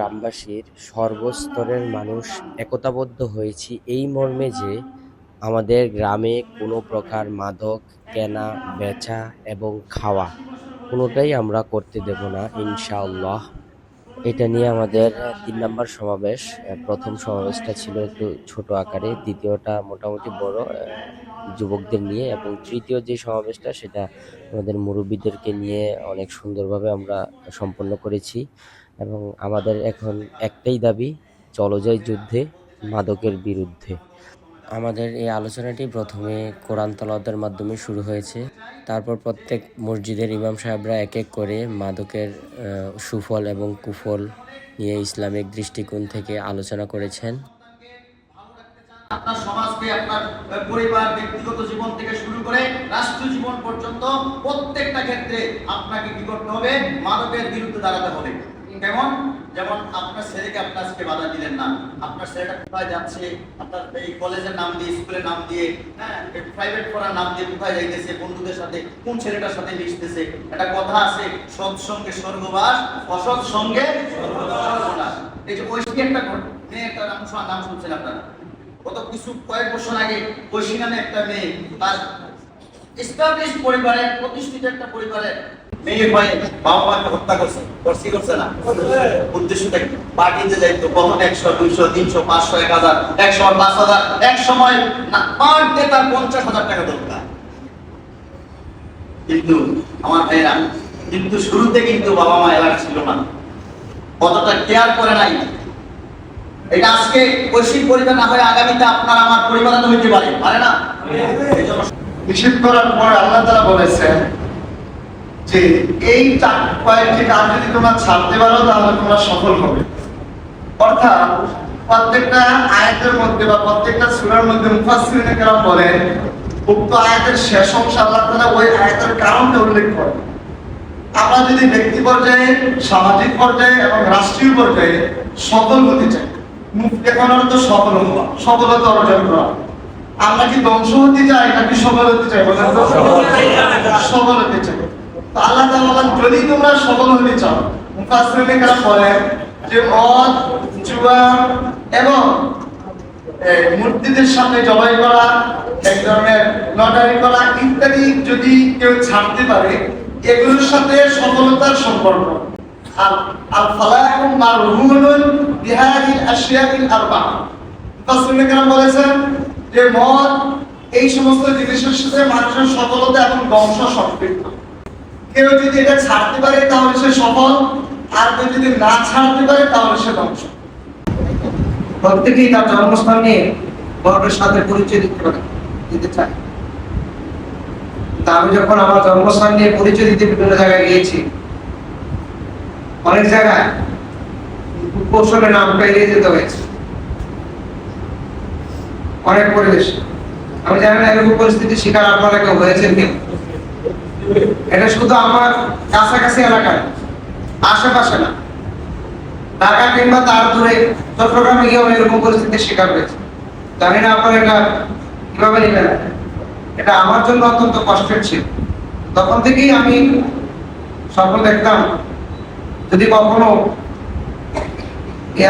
গ্রামবাসীর সর্বস্তরের মানুষ একতাবদ্ধ হয়েছি এই মর্মে যে আমাদের গ্রামে কোনো প্রকার মাদক, কেনা, বেচা এবং খাওয়া কোনোটাই আমরা করতে দেব না, ইনশাআল্লাহ। এটা নিয়ে আমাদের তিন নম্বর সমাবেশ। প্রথম সমাবেশটা ছিল একটু ছোট আকারে। দ্বিতীয়টা মোটামুটি বড় যুবকদের নিয়ে এবং তৃতীয় যে সমাবেশটা, সেটা আমাদের মুরব্বীদেরকে নিয়ে অনেক সুন্দরভাবে আমরা সম্পন্ন করেছি এবং আমাদের এখন একটাই দাবি চলো যাই যুদ্ধে মাদকের বিরুদ্ধে। আমাদের এই আলোচনাটি প্রথমে কোরআন তলাওয়াতের মাধ্যমে শুরু হয়েছে। তারপর প্রত্যেক মসজিদের ইমাম সাহেবরা এক এক করে মাদকের সুফল এবং কুফল নিয়ে ইসলামিক দৃষ্টিকোণ থেকে আলোচনা করেছেন। আপনার সমাজকে, আপনার পরিবার, ব্যক্তিগত জীবন থেকে শুরু করে রাষ্ট্র জীবন পর্যন্ত প্রত্যেকটা ক্ষেত্রে আপনাকে কি করতে হবে? মাদকের বিরুদ্ধে দাঁড়াতে হবে। কেমন? যেমন আপনার ছেলেকে আপনার আজকে বাধা দিলেন না। আপনার ছেলেটা কোথায় যাচ্ছে? আপনার এই কলেজের নাম দিয়ে, স্কুলের নাম দিয়ে হ্যাঁ প্রাইভেট পড়ার নাম দিয়ে কোথায় যাইতেছে? বন্ধুদের সাথে, কোন ছেলেটার সাথে মিশতেছে? একটা কথা আছে, সৎ সঙ্গে স্বর্গবাস, অসৎ সঙ্গে এই যে ঐশী একটা মেয়ে একটা নাম নাম শুনছেন আপনারা? গত কিছু কয়েক বছর আগে ঐশী নামে একটা মেয়ে, তার এস্টাবলিশ পরিবারে, প্রতিষ্ঠিত একটা পরিবারে তার কিন্তু আমার কিন্তু শুরুতে কিন্তু বাবা মা এলাকা ছিল না। কতটা কেয়ার করে নাই। এটা আজকে ঐশিক পরিবার না হয় আগামীতে আপনার আমার পরিবার হইতে পারে পারে না? নিষেধ করার পর আল্লাহ তাআলা বলেছেন যে এই কয়েকটি কাজ যদি তোমরা ছাড়তে পারো তাহলে তোমরা সফল হবে। অর্থাৎ প্রত্যেকটা আয়াতের মধ্যে বা প্রত্যেকটা সূরার মধ্যে মুফাসসিরিনে কেরাম বলেন উক্ত আয়াতের শেষ অংশ আল্লাহ তাআলা ওই আয়াতের কারণটা উল্লেখ করেন। আমরা যদি ব্যক্তি পর্যায়ে সামাজিক পর্যায়ে এবং রাষ্ট্রীয় পর্যায়ে সফল হতে চাই মুক্তি এখন অর্থ সফল হওয়া সফলতা অর্জন করা। আমরা কি ধ্বংস হতে চাই নাকি সফল হতে চাই বলেন সফল হতে চাই। তো আল্লাহ তাআলা যদি তোমরা সফল হতে চাও, মুফাসসিরিনে কেরাম বলেন যে মদ জুয়া এবং মূর্তিদের সামনে জবাই করা, এক ধরনের লটারি করা ইত্যাদি যদি কেউ ছাড়তে পারে, এগুলোর সাথে সফলতার সম্পর্ক। আর আল ফালাহু মারহুনুন বিহাদিল আশিয়াতিল আরবা। মুফাসসিরিনে কেরাম বলেছেন যে মদ এই সমস্ত জিনিসের সাথে মানুষের সফলতা এবং বংশ সম্পৃক্ত কেউ যদি এটা ছাড়তে পারে, তাহলে সে সফল। আর কেউ যদি না ছাড়তে পারে, তাহলে সে ধ্বংস। প্রত্যেকেই তার জন্মস্থান নিয়ে গর্বের সাথে পরিচয় দিতে পারে, দিতে চায়। আমি যখন আমার জন্মস্থান নিয়ে পরিচয় দিতে বিভিন্ন জায়গায় গিয়েছি, অনেক জায়গায় কৌশলে নামটা এড়িয়ে যেতে হয়েছে। অনেক পরিবেশ। আমি জানি না এরকম পরিস্থিতির শিকার আপনারা কেউ হয়েছেন কি এটা শুধু আমার কাছাকাছি এলাকায়, আশেপাশে না। ঢাকা কিংবা তার দূরে চট্টগ্রামে গিয়েও এরকম পরিস্থিতির শিকার হয়েছে। জানি না আপনারা এটা কীভাবে নেবেন? এটা আমার জন্য অত্যন্ত কষ্টের ছিল। তখন থেকেই আমি স্বপ্ন দেখতাম, যদি কখনো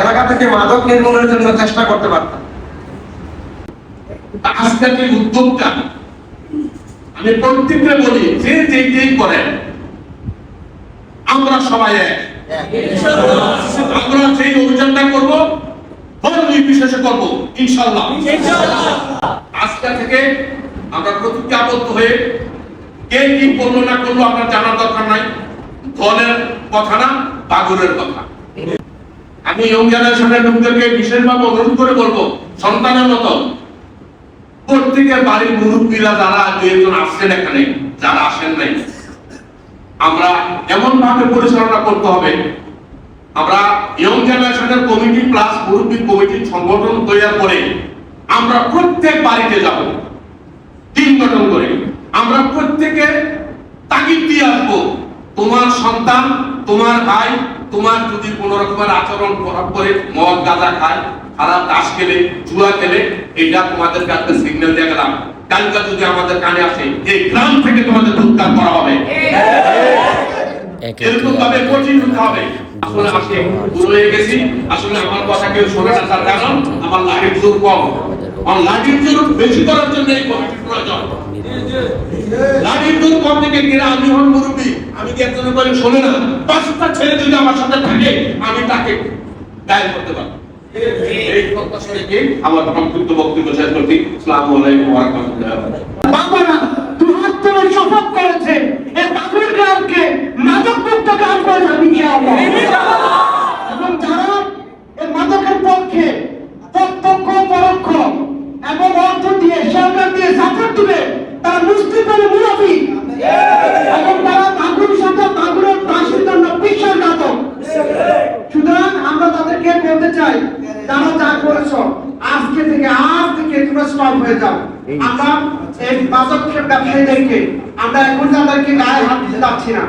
এলাকা থেকে মাদক নির্মূলের জন্য চেষ্টা করতে পারতাম। আজকের উদ্যোগটা আমি প্রত্যেককে বলি যে যেই যেই করেন আমরা সবাই এক। আমরা সেই অভিযানটা করব ধর্ম বিশেষে করব ইনশাল্লাহ। আজকে থেকে আমরা প্রতিজ্ঞাবদ্ধ হয়ে কে কি করল না করল আপনার জানার দরকার নাই। দলের কথা না বাগুরের কথা। আমি ইয়ং জেনারেশনের লোকদেরকে বিশেষভাবে অনুরোধ করে বলব সন্তানের মতো প্রত্যেকের বাড়ির মুরব্বীরা যারা দু একজন আসছেন এখানে, যারা আসেন নাই, আমরা এমন ভাবে পরিচালনা করতে হবে। আমরা ইয়ং জেনারেশনের কমিটি প্লাস মুরব্বী কমিটির সংগঠন তৈরি করে আমরা প্রত্যেক বাড়িতে যাব, টিম গঠন করে। আমরা প্রত্যেকে তাগিদ দিয়ে আসব, তোমার সন্তান, তোমার ভাই, তোমার যদি কোন রকমের আচরণ করে মদ, গাঁজা খায় খারাপ তাস খেলে জুয়া খেলে এটা তোমাদের কাছে সিগন্যাল দিয়ে গেলাম। কালকে যদি আমাদের কানে আসে এই গ্রাম থেকে তোমাদের উদ্ধার করা হবে। এরকম ভাবে কঠিন হতে হবে। আসলে আজকে বুড়ো হয়ে গেছি। আসলে আমার কথা কেউ শোনে না তার কারণ আমার লাঠির জোর কম। আমার লাঠির জোর বেশি করার জন্য এই কমিটির প্রয়োজন। জোর কম থেকে কিনা আমি হন মুরব্বী। আমি কি একজনের করে শোনে না? পাঁচটা ছেলে যদি আমার সাথে থাকে আমি তাকে করতে পারব। আমার সংক্ষিপ্ত বক্তব্য শেষ করছি। আসসালামু আলাইকুম ওয়া বারাকাতুহু বাবারা দুহাত তুলে শপথ করেছে এই বাবুর গ্রামকে মাদক মুক্ত গ্রাম করে যাবে ইনশাআল্লাহ এবং যারা এই মাদকের পক্ষে প্রত্যক্ষ পরোক্ষ এবং অর্থ দিয়ে সরকার দিয়ে সাপোর্ট দিবে তারা মুসলিম বলে মুনাফি এবং তারা মাগুর সাথে মাগুরের ফাঁসির জন্য বিশ্বাসঘাতক সুতরাং আমরা তাদেরকে বলতে চাই তারা যা করেছ? আজকে থেকে আজ থেকে তোমরা সব হয়ে যাও। আমরা এই বাজক ব্যবসায়ীদেরকে আমরা এখন তাদেরকে গায়ে হাত দিতে যাচ্ছি না।